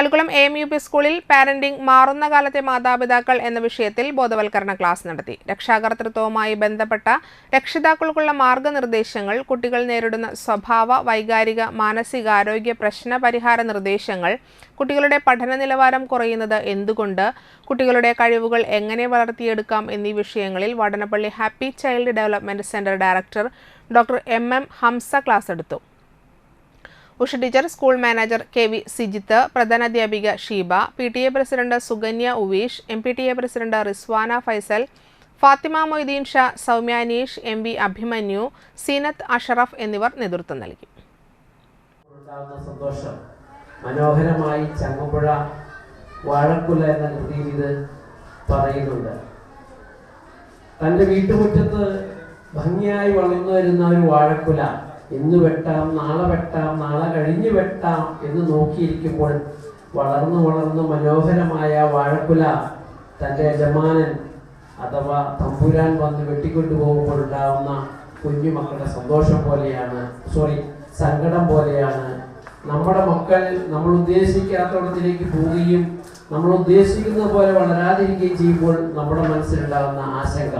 Thalikulam A M U P സ്കൂളിൽ parenting മാറുന്ന കാലത്തെ മാതാപിതാക്കൾ എന്ന വിഷയത്തിൽ ബോധവൽക്കരണ ക്ലാസ് നടത്തി. രക്ഷാകർത്തൃത്വവുമായി ബന്ധപ്പെട്ട രക്ഷിതാക്കൾക്കുള്ള മാർഗനിർദ്ദേശങ്ങൾ കുട്ടികൾ നേരിടുന്ന സ്വഭാവ വൈകാരിക മാനസികാരോഗ്യ പ്രശ്ന പരിഹാര നിർദ്ദേശങ്ങൾ കുട്ടികളുടെ പഠന നിലവാരം കുറയുന്നത് എന്തുകൊണ്ട് കുട്ടികളുടെ കഴിവുകൾ എങ്ങനെ വളർത്തിയെടുക്കാം എന്നീ വിഷയങ്ങളിൽ Vadanappally happy child development centre director doctor M M Hamza class എടുത്തു. Usha teacher school manager K V Sijith പ്രധാനാധ്യാപിക Sheeba P T A president Sukanya Uvish M P T A president Rizwana Faisal Fathima Moideen Sha Soumya Aneesh M V Abhimanyu Seenath Ashraf എന്നിവർ നേതൃത്വം നൽകി. സന്തോഷം മനോഹരമായി ചങ്ങമ്പുഴ വാഴക്കുല എന്ന കൃതിയിൽ ഇത് പറയുന്നുണ്ട്. തന്റെ വീട്ടുമുറ്റത്ത് ഭംഗിയായി വളർന്നു വരുന്ന ഒരു വാഴക്കുല ഇന്ന് വെട്ടാം നാളെ വെട്ടാം നാളെ കഴിഞ്ഞ് വെട്ടാം എന്ന് നോക്കിയിരിക്കുമ്പോൾ വളർന്നു വളർന്നു മനോഹരമായ വാഴക്കുല തന്റെ യജമാനൻ അഥവാ തമ്പുരാൻ വന്ന് വെട്ടിക്കൊണ്ടു പോകുമ്പോൾ ഉണ്ടാവുന്ന കുഞ്ഞുമക്കളുടെ സന്തോഷം പോലെയാണ് സോറി സങ്കടം പോലെയാണ്. നമ്മുടെ മക്കൾ നമ്മൾ ഉദ്ദേശിക്കാത്തടത്തിലേക്ക് പോവുകയും നമ്മൾ ഉദ്ദേശിക്കുന്നത് പോലെ വളരാതിരിക്കുകയും ചെയ്യുമ്പോൾ നമ്മുടെ മനസ്സിലുണ്ടാകുന്ന ആശങ്ക.